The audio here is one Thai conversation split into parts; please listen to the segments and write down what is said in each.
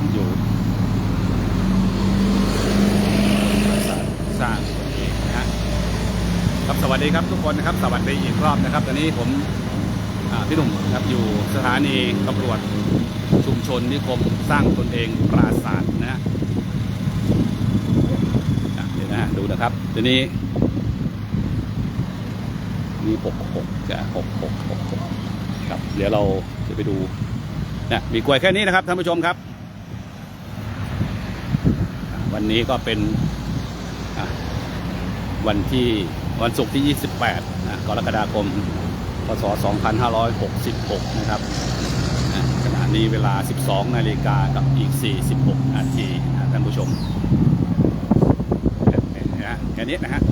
นยูสร้างตัวเองนะฮะครับสวัสดีครับทุกคนนะครับ สวัสดีอีกรอบนะครับ ตอนนี้ผมพี่หนุ่มนะครับอยู่สถานีตำรวจชุมชนนิคมสร้างตนเองปราศาสตร์นะฮะเดี๋ยวนะฮะดูนะครับตัวนี้มีหกหกจะหกหกหกหกครับ เดี๋ยวเราจะไปดูนะมีกล้วยแค่นี้นะครับท่านผู้ชมครับ วันนี้ก็เป็นวันที่วันศุกร์ที่ 28นะกรกฎาคม พศ 2566 นะครับนะขณะนี้เวลา 12 นาฬิกากับอีก 46 นาทีนะท่านผู้ชมนะแค่นี้นะฮะ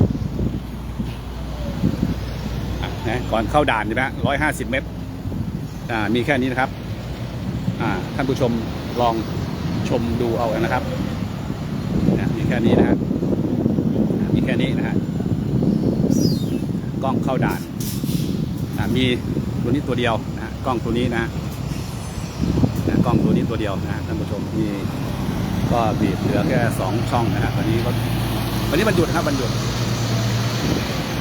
อะนะก่อนเข้าด่านใช่ไหมร้อยห้าสิบเมตรอ่ามีแค่นี้นะครับอ่าท่านผู้ชมลองชมดูเอานะครับ นะมีแค่นี้นะฮะมีแค่นี้นะฮะกล้องเข้าด่านอ่มีตัวนี้ตัวเดียวนะฮะกล้องตัวนี้นะฮะนะกล้องตัวนี้ตัวเดียวนะฮะท่านผู้ชมมีก็บีบเหลือแค่สองช่องนะฮะวันนี้ก็วันนี้บรรหยุดนะครับบรรหยุด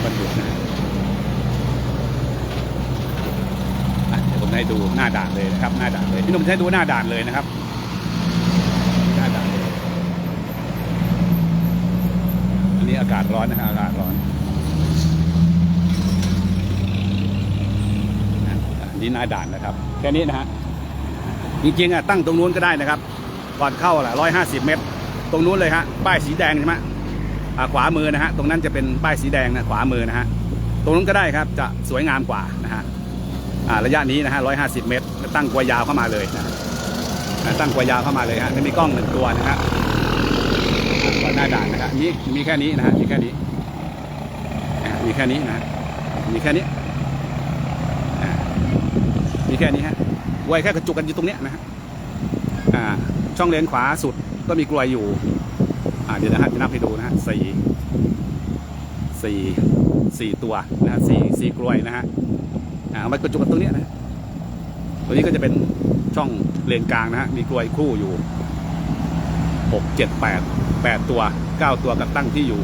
บรรหยุดนะเดี๋ยวผมให้ดูหน้าด่านเลยนะครับ หน้าด่านเลยพี่นุ่มให้ดูหน้าด่านเลยนะครับ หน้าด่านเลยอั นี้อากาศร้อนนะครับอากาศร้อนนนี้หน้าด่านนะครับ แค่นี้นะฮะจริงๆอะตั้งตรงนู้นก็ได้นะครับ ก่อนเข้าแหละร้อยห้าสิบเมตร ตรงนู้นเลยฮะป้ายสีแดงใช่ไหมอ่าขวามือนะฮะตรงนั้นจะเป็นป้ายสีแดงนะขวามือนะฮะตรงนู้นก็ได้ครับจะสวยงามกว่านะฮะอ่าระยะนี้นะฮะ150เมตรตั้งกลวยยาวเข้ามาเลยนะตั้งกลวยยาวเข้ามาเลยฮะจะมีกล้องหนึ่งตัวนะฮะ หน้าด่านนะครับมีมีแค่นี้นะฮะมีแค่นี้มีแค่นี้นะมีแค่นี้มีแค่นี้ฮะกลวยแค่กระจุกกันอยู่ตรงเนี้ยนะฮะอ่าช่องเลนขวาสุดก็มีกลวยอยู่อ่าเดี๋ยวนะฮะจะนับให้ดูนะฮะสี่สี่สี่ตัวนะฮะสี่สี่กลวยนะฮะอ่าเอามากระจุกกันตรงเนี้ยนะตัวนี้ก็จะเป็นช่องเลนกลางนะฮะมีกลวยคู่อยู่ หกเจ็ดแปดแปดตัวเก้าตัวกับตั้งที่อยู่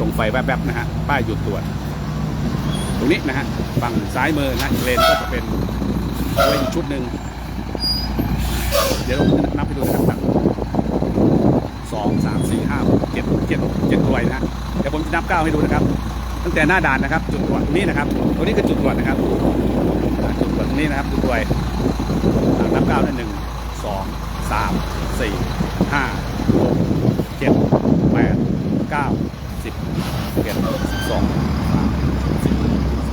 ตรงไฟแวบๆนะฮะป้ายหยุดตรวจ ตรงนี้นะฮะฝั่งซ้ายมือนะอีกเลนก็จะเป็นกลวยอีกชุดหนึ่งเดี๋ยวเราจะนับให้ดูนะครับสองสามสี่ห้าหกเจ็ดเจ็ดเจ็ดกลวยนะฮะเดี๋ยวผมจะนับเก้าให้ดูนะครับ ตั้งแต่หน้าด่านนะครับ จุดตรวจนี้นะครับตรงนี้คือจุดตรวจนะครับจุดตรวจตรงนี้นะครับจุดตรวจนับเก้าได้หนึ่งสองสาม สี่ห้าหกเจ็ดแปดเก้าสิบสิบเอ็ดสิบสองสามสิบ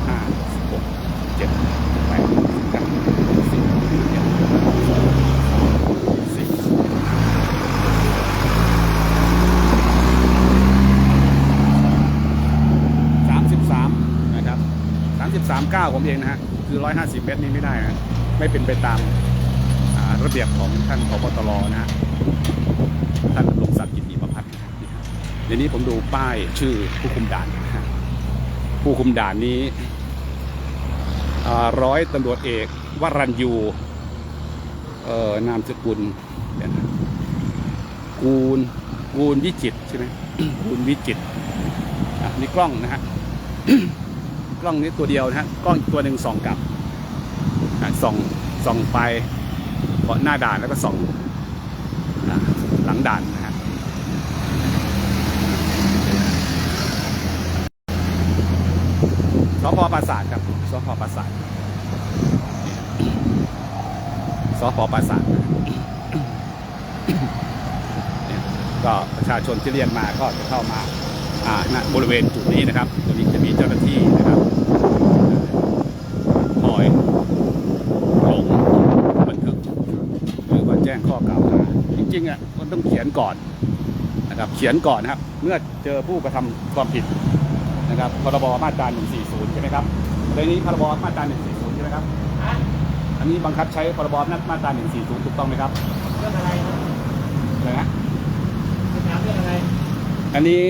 ห้าสิบหกเจ็ดแปดเก้าสิบเอ็ดสิบสองสิบสามสิบสามนะครับสามสิบสามเก้าผมเองนะฮะคือร้อยห้าสิบเมตรนี้ไม่ได้นะไม่เป็นไปตาม ระเบียบของท่านพบตรนะฮะท่านดำรงศักดิ์กิติประพัฒน์เดี๋ยวนี้ผมดูป้ายชื่อผู้คุมด่าน ผู้คุมด่านนี้อ่าร้อยตำรวจเอกวรัญยูเอ่อนามสกุลนะกูลกูลวิจิตใช่ไหมกูลวิจิตนี่กล้องนะฮะกล้องนี้ตัวเดียวนะฮะกล้องตัวหนึ่งส่องกลับส่องส่องไปาะหน้าด่านแล้วก็ส่องหลังด่านนะฮะสพปราสาทครับสพปราสาทสพปราสาทเนี่ยก็ประชาชนที่เรียกมาก็จะเข้ามาอ่าณบริเวณจุดนี้นะครับตัวนี้จะมีเจ้าหน้าที่นะครับคอยลงบันทึกหรือว่าแจ้งข้อกล่าวหาจ ริงๆอะมันต้องเขียนก่อนนะครับเขียนก่อนนะครับ เมื่อเจอผู้กระทำความผิดนะครับพรบมาตรา 140 ใช่ไหมครับในนี้พรบมาตรา 140 ใช่ไหมครับอันนี้บังคับใช้พรบมาตรา 140 ถูกต้องไหมครับเรื่องอะไรครับอะไรนะจะถามเรื่องอะไร อันนี้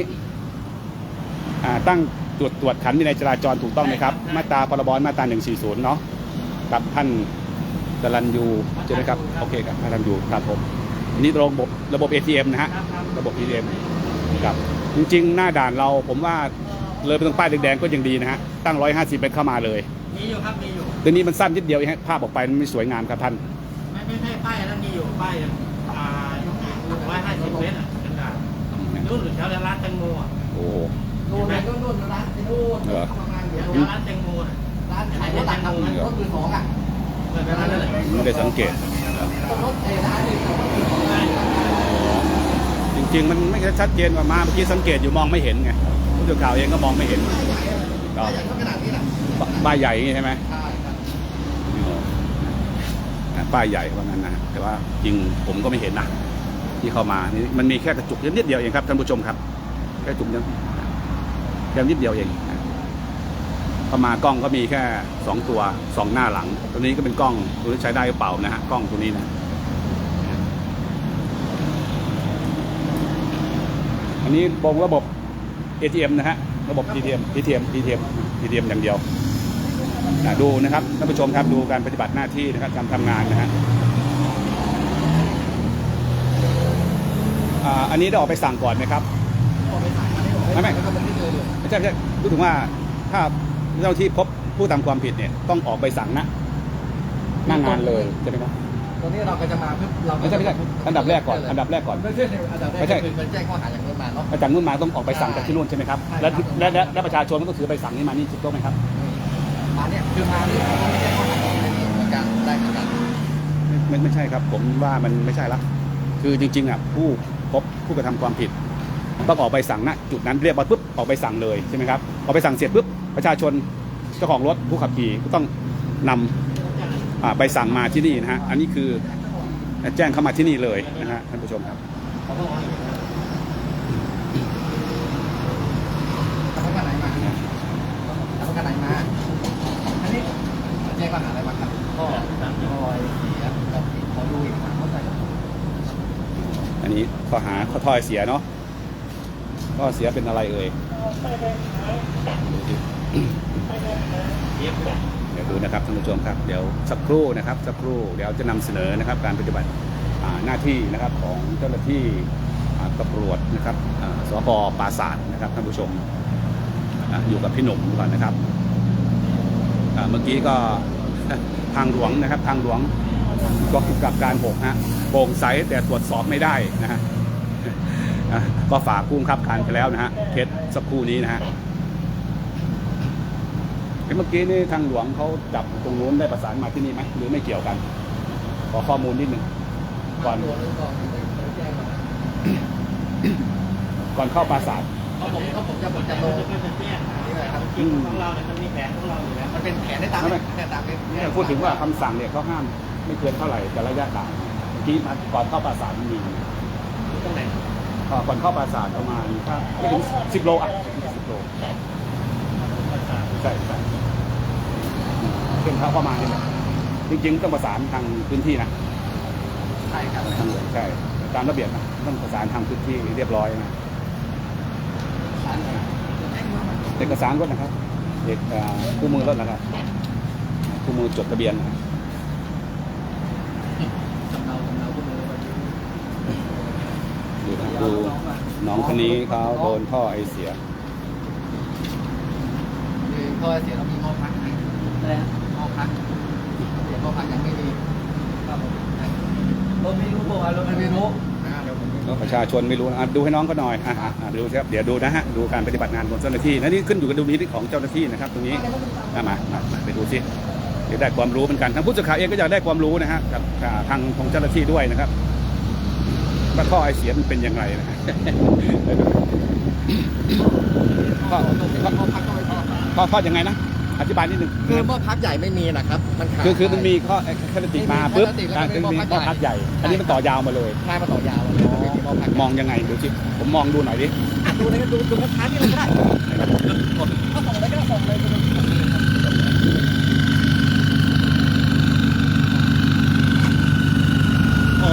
อ่าตั้งตรวจตรวจขันวินัยจราจรถูกต้องไหมครับ มาตราพรบมาตรา 140 เนาะกับท่านจรันยูใช่ไหมครับ โอเคครับจรันยูครับผม อันนี้ระบบระบบ ATM นะฮะครับครับระบบ ATM ครับจริง ๆ หน้าด่านเราผมว่าเลยไปตรงป้ายแดงๆก็ยังดีนะฮะตั้ง 150เมตรเข้ามาเลยมีอยู่ครับมีอยู่ทีนี้มันสั้นนิดเดียวเองฮะภาพออกไปมันไม่สวยงามครับท่านไม่ไม่ใช่ป้ายนั้นมีอยู่ป้ายอ่าร้อยห้าสิบเมตรอะเป็นด่านนู่นหรือแถวร้านแตงโมอะโอ้โหนู่นนู่นนู่นร้านที่นู่นเหรอประมาณเดี๋ยวแถวร้านแตงโมอะร้านขายรถตัดทำรถมือสองอะเปิดไปร้านนั่นแหละไม่ได้สังเกตรถเอร้านหนึ่ งรถมือสองอะจริง ๆ มันไม่ชัดเจนว่ามาเมื่อกี้สังเกตอยู่มองไม่เห็นไงผู้สื่อข่าวเองก็มองไม่เห็นก็อย่างขนาดนี้แหละป้ายใหญ่อย่างงี้ใช่ไหมใช่ครับอ่าป้ายใหญ่ว่างั้นนะแต่ว่าจริงผมก็ไม่เห็นนะที่เข้ามานี่มันมีแค่กระจุกนิดเดียวเองครับท่านผู้ชมครับแค่จุกนิดแค่นิดเดียวเองนะเข้ามากล้องก็มีแค่สองตัวสองหน้าหลัง ตัวนี้ก็เป็นกล้องตัวนี้ใช้ได้หรือเปล่านะฮะกล้องตัวนี้นะ นนี้บงระบบ ATM นะฮะ ระบบ ATM ATM ATM ATM อย่างเดียวอะดูนะครับท่านผู้ชมครับดูการปฏิบัติหน้าที่นะครับการทำงานนะฮะอ่าอันนี้ได้ออกไปสั่งก่อนไหมครับพอไปถ่ายมาได้หรอไม่ไม่แล้วก็มันไม่เจอเลยไม่ใช่ไม่ใช่พูดถึงว่าถ้าเจ้าหน้าที่พบผู้ทำความผิดเนี่ยต้องออกไปสั่งนะหน้างานเลยใช่ไหมครับ ตอนนี้เราก็จะมาเพื่อเราไม่ใช่ไม่ใช่อันดับแรกก่อนอันดับแรกก่อนไม่ใช่อันดับแรกไม่ใช่คือมันแจ้งข้อหาอย่างนู้นมาเนาะอาจารย์นุ่นมาต้องออกไปสั่งจากที่นู่นใช่ไหมครับใช่และครับและและและประชาชนก็ต้องถือใบสั่งนี้มานี่ถูกต้องไหมครับมาเนี่ยคือมาเนี่ยเขาไม่แจ้งข้อหาอะไรนี่เหมือนกันได้เหมือนกันไม่ไม่ใช่ครับ ผมว่ามันไม่ใช่ละคือจริงๆอะผู้พบผู้กระทำความผิดต้องออกไปสั่งณจุดนั้นเรียกว่าปุ๊บออกไปสั่งเลยใช่ไหมครับออกไปสั่งเสร็จปุ๊บประชาชนเจ้าของรถผู้ขับขี่ก็ต้องนำอ่า ใบสั่งมาที่นี่นะฮะอันนี้คือแจ้งเข้ามาที่นี่เลยนะฮะท่านผู้ชมครับอันทำกันไหนมาทำกันไหนมาอันนี้แจ้งข้อหาอะไรมาครับก็สามสิบลอยเสียกับขอดูอีกครั้งเข้าใจครับอันนี้ข้อหาข้อถ้อยเสียเนาะข้อเสียเป็นอะไรเอ่ย ดูสิเทียบกันเดี๋ยวดูนะครับท่านผู้ชมครับเดี๋ยวสักครู่นะครับสักครู่เดี๋ยวจะนำเสนอนะครับการปฏิบัติหน้าที่นะครับของเจ้าหน้าที่ตำรวจนะครับสพปราศาสตร์นะครับท่านผู้ชมอยู่กับพี่หนุ่มก่อนนะครับเมื่อกี้ก็ทางหลวงนะครับทางหลวงกองกำกับการหกฮะโปร่งใสแต่ตรวจสอบไม่ได้นะฮะก็ฝากผู้บังคับการไปแล้วนะฮะเคสสักครู่นี้นะฮะ เมื่อกี้นี่ทางหลวงเขาจับตรงนู้นได้ประสานมาที่นี่ไหมหรือไม่เกี่ยวกัน ขอข้อมูลนิดหนึ่งก่อนก่อนเข้าปราสาทเขาผมเขาผมจะผมจะลงจะเป็นแจ้งนี่เลยครับจริงของเราเนี่ยมันมีแผนของเราอยู่แล้วมันเป็นแผนได้ตามไม่ไม่แผนตามเนี่ยพูดถึงว่าคำสั่งเนี่ยเขาห้ามไม่เกินเท่าไหร่แต่ระยะด่านเมื่อกี้มาก่อนเข้าปราสาทมันมีตรงไหนก่อนเข้าปราสาทประมาณถ้าไม่ถึงสิบโลอะสิบโล ใช่ใช่เส้นทางประมาณนี้แหละจริงๆต้องประสานทางพื้นที่นะใช่ครับทางหลวงใช่ตามระเบียบนะต้องประสานทางพื้นที่เรียบร้อยนะเอกสารรถนะครับเอกเอ่อคู่มือรถนะครับคู่มือจดทะเบียนนะครับสำเนาสำเนาคุณเลยดูนะดูน้องคนนี้เขาโดนท่อไอเสียคือ พอเสียเรามีห้องพักไหมอะไรนะห้องพักเสียห้องพักยังไม่มีครับผมรถไม่รู้บอกว่ารถไม่รู้นะเดี๋ยวผมก็ประชาชนไม่รู้นะอะดูให้น้องก็หน่อยอะอะอะดูครับเดี๋ยวดูนะฮะดูการปฏิบัติงานของเจ้าหน้าที่นะนี่ขึ้นอยู่กับดุลพินิจของเจ้าหน้าที่นะครับตรงนี้มามามามาไปดูสิเดี๋ยวได้ความรู้เหมือนกันทางผู้สื่อข่าวเองก็อยากได้ความรู้นะฮะกับอ่าทางของเจ้าหน้าที่ด้วยนะครับว่าท่อไอเสียมันเป็นยังไงนะฮะท่อห้องพักก็ ไม่พอท่อท่อยังไงนะ อธิบายนิดนึงคือห้องพักใหญ่ไม่มีนะครับมันขาดคือคือมันมีข้อแคติกมาปุ๊บไม่มีการแคติกแล้วก็มีมีข้อพักใหญ่ อันนี้มันต่อยาวมาเลยใช่มาต่อยาวเลยมันไม่มีห้องพักมองยังไงดูสิผมมองดูหน่อยดิอะดูเลยดูดูพักนี่เลยก็ได้ถ้าส่งเลยก็ส่งเลยดูโอ้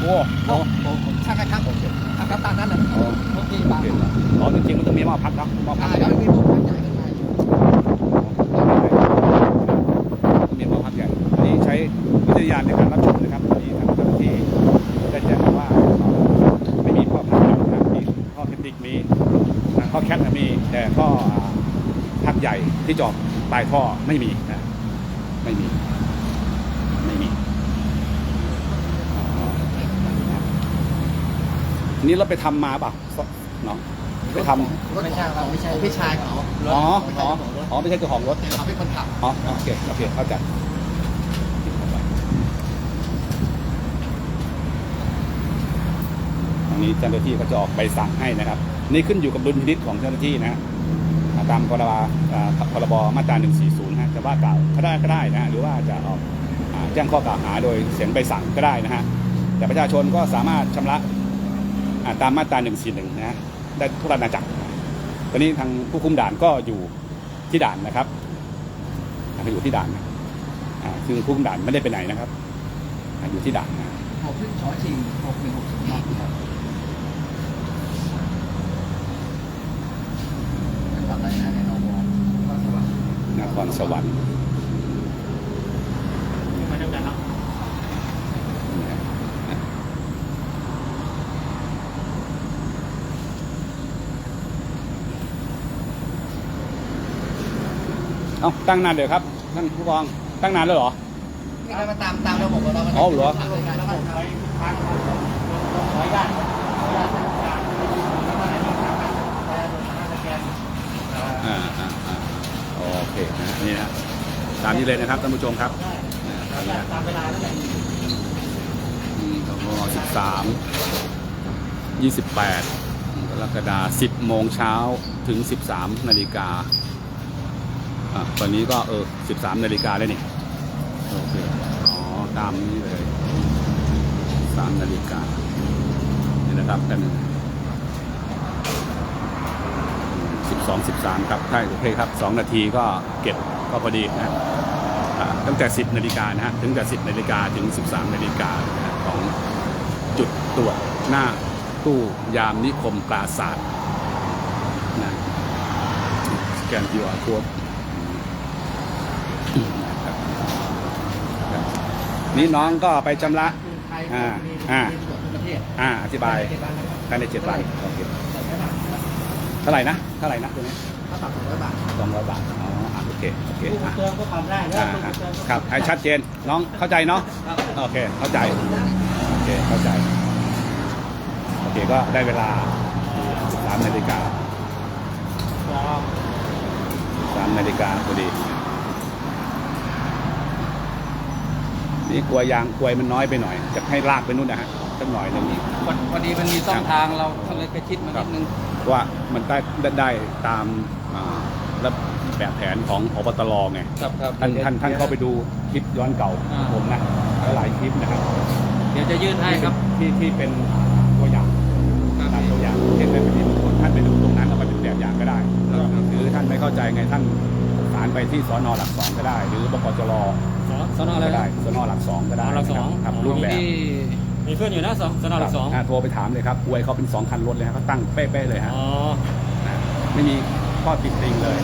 โอ้โอ้โอ้ผมช่างครับผมอะครับตามนั้นนะโอ้โอเคบางอ๋อจริงๆมันต้องมีหม้อพักเนาะหม้อพัอ่ากแล้วมีห้องพักใหญ่ข้างใน ต้องมีหม้อพักใหญ่อันนี้ใช้วิทยาณในการรับชมนะครับอันนี้ทางเจ้าหน้าที่ ท่อ แคทน่ะมีแต่ท่อพักใหญ่ที่เจอบปลายท่อไม่มีนะไม่มี ไม่มีอ๋อนี่เราไปทำมาเปล่าเนาะไปทำรถไม่ใช่เราไม่ใช่พี่ชายเขาอ๋ออ๋ออ๋อไม่ใช่เจ้าของรถเขาเป็นคนขับอ๋อโอเคโอเคเข้าใจอันนี้เจ้าหน้าที่เขาจะออกใบสั่งให้นะครับ นี่ขึ้นอยู่กับดุลพินิษของเจ้าหน้าที่นะฮะตามพรบพรบมาตรา 140 นะจะว่ากล่าวก็ได้ก็ได้นะหรือว่าจะออกแจ้งข้อกล่าวหาโดยเสียงใบสั่งก็ได้นะฮะแต่ประชาชนก็สามารถชำระตามมาตรา 141 นะได้ทุกราชจักรตอนนี้ทางผู้คุมด่านก็อยู่ที่ด่านนะครับอยู่ที่ด่านคือผู้คุมด่านไม่ได้ไปไหนนะครับ อยู่ที่ด่านนะขอขึ้นขอชิง6162 อะไรนะในนอบก็สวัสดิ์นครสวรรค์มาทำกันเนาะเอ้าตั้งนานเดี๋ยวครับท่านผู้กองตั้งนานแล้วเหรอนี่เรามาตามตามระบบของเราอ๋อเหรอทางการระบบขอทางขออนุญาตขออนุญาตการแล้วก็อันนี้สามารถแต่โดยสามารถสแกนเอ่อ อ่าอ่าอ่า คนะนี่นะตามนี้เลยนะครับท่านผู้ชมครับตามเวลาแล้วแหละสิบสามยี่สิบแปดกรกฎาสิบโมงเช้าถึงสิบสามนาฬิกาอะตอนนี้ก็เออสิบสามนาฬิกาแล้วนี่โอเคอ๋อตามนี้เลยสามนาฬิกานี่นะครับกันสิบสอง สิบสามครับใช่โอเคครับสองนาทีก็เก็บก็พอดีนะตั้งแต่ 10 นาฬิกานะฮะถึงแต่ 10 นาฬิกาถึง 13 นาฬิกาของจุดตรวจหน้าตู้ยามนิคมปราศาสตร์นะสแกน QR code นะครับครับนี่น้องก็ไปชำระอ่าอ่าอ่าอธิบายภายในเจ็ดวันโอเคสองร้อยบาทเท่าไหร่นะ เท่าไหร่นะตัวนี้ถ้าปรับสองร้อยบาทสองร้อยบาทอ๋ออะโอเคโอเคลูกอะ เตือนก็ทำได้แล้วอ่าลูกอะเตือนก็ครับให้ชัดเจนน้องเข้าใจเนาะครับโอเคเข้าใจโอเคเข้าใจโอเคก็ได้เวลาสามนาฬิกาครับสามนาฬิกาพอดีนี่กลัวยางกลวยมันน้อยไปหน่อย จะให้ลากไปนู่นนะฮะสักหน่อยหนึงพอดีมันมีช่องทางเราก็เลยกระชิดมานิดนึง ว่ามันได้ได้ได้ตามอ่าระแบบแผนของพบตรไงครับครับท่านท่านท่านเข้าไปดูคลิปย้อนเก่าของผมนะหลายคลิปนะครับ เดี๋ยวจะยื่นให้ครับที่ที่เป็นตัวอย่างครับตามตัวอย่างเช่นเป็นที่ท่านไปดูตรงนั้นแล้วไปเป็นแบบอย่างก็ได้ครับหรือท่านไม่เข้าใจไงท่านสารไปที่สอนอหลักสองก็ได้ หรือ บกจรสนอะไรก็ได้นะสอนอหลักสองก็ได้หลักสองครับรูปแบบที่ มีเพื่อนอยู่นะสองสนหลักสองาโทรไปถามเลยครับอวยเขาเป็นสองคันรถเลยฮะเขาตั้งเป๊ะๆเลยฮะอ๋อนะไม่มีข้อติดติงเลย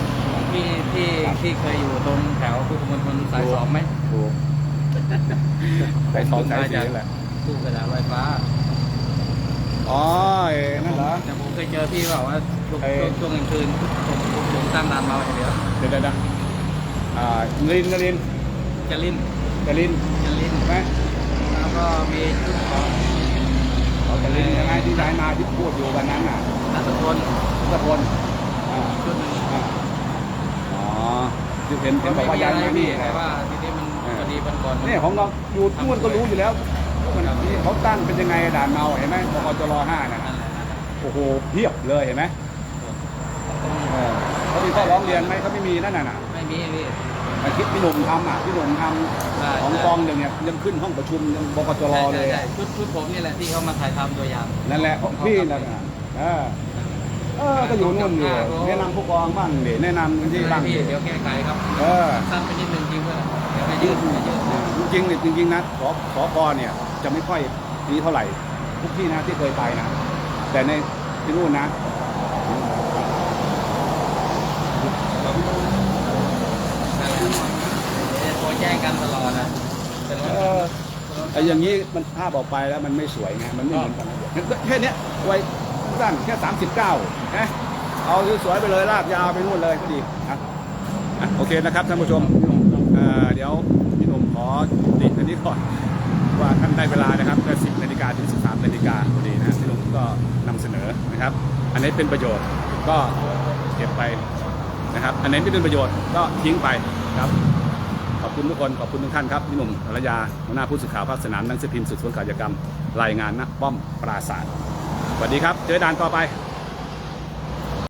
ที่ที่ที่เคยอยู่ตรงแถวพุทธมณฑลสายสองไหมถูกไปสองสายสีนั่นแหละตู้กระดาษไฟฟ้าอ๋อเอ้นั่นเหรอแต่ผมเคยเจอพี่บอกว่าช่วงไอ้ช่วงช่วงกลางคืนผมผมผมตั้งร้านเราอย่างเดียวเดี๋ยวเดี๋ยวเดี๋ยวอ่านรินนรินจะลิ้นนรินจะลิ้นใช่ไหมแล้ว ก็มีชุดของเขาจะเรินยังไงที่ย้ายมาที่พูดอยู่วันนั้นน่ะนัทพลทุกคนอ่าชุดหนึ่งอ่าอ๋อที่เห็นเห็นบอกว่าย้ายมานี่แต่ว่าทีนี้มันพอดีมันก่อนเนี่ยของเราอยู่นู่นก็รู้อยู่แล้วมันนี่เขาตั้งเป็นยังไงด่านเมาเห็นไหมบกจรห้านะนั่นแหละนั่นแหละโอ้โหเพียบเลยเห็นไหมเออเขามีข้อร้องเรียนไหมเขาไม่มีนั่นน่ะไม่มีพี่ มาคิดพี่หนุ่มทำอะพี่หนุ่มทใช่ำของใช่กองหนึ่งเนี่ยยังขึ้นห้องประชุมยังบกจรใช่เลใช่ยใช่ชุดชุดผมนี่แหละที่เขามาถ่ายทำตัวอย่างนั่นแหละของพี่นั่นน่ะเออเออก็อยู่นู่นอยู่แนะนำผู้กองบ้างดิแนะนำกันที่บ้างพี่ดิเดี๋ยวแก้ไขครับเออสั้นไปนิดนึงจริงเพื่อนเดี๋ยวไปยืดไปยืดจริงๆเนี่ยจริงๆนะสสกเนี่ยจะไม่ค่อยนี้เท่าไหร่ทุกที่นะที่เคยไปนะแต่ในที่นู่นนะ นั่นแหละเดี๋ยวจะ โทรแจ้งกันตลอดนะไอ้อย่างนี้มันภาพออกไปแล้วมันไม่สวยไงมันไม่เหมือนกันแค่เนี้ยไว้สั้นแค่สามสิบเก้านะเอาสวยๆไปเลยลากยาวไปนู่นเลยก็ดีโอเคนะครับท่านผู้ชมเดี๋ยวพี่หนุ่มขอติดอันนี้ก่อนว่าท่านได้เวลานะครับก็10นาฬิกาถึง13นาฬิกาพอดีนะพี่หนุ่มก็นำเสนอนะครับ อันนี้เป็นประโยชน์ก็เก็บไปนะครับ อันไหนไม่เป็นประโยชน์ก็ทิ้งไป ครับ ขอบคุณทุกคน ขอบคุณทุกท่านครับพี่หนุ่มอรยาหัวหน้าผู้สื่อข่าวภาคสนามหนังสือพิมพ์สืบสวนข่าวยกรรม รายงานณป้อมปราศาสตร์สวัสดีครับ เจอด่านต่อไป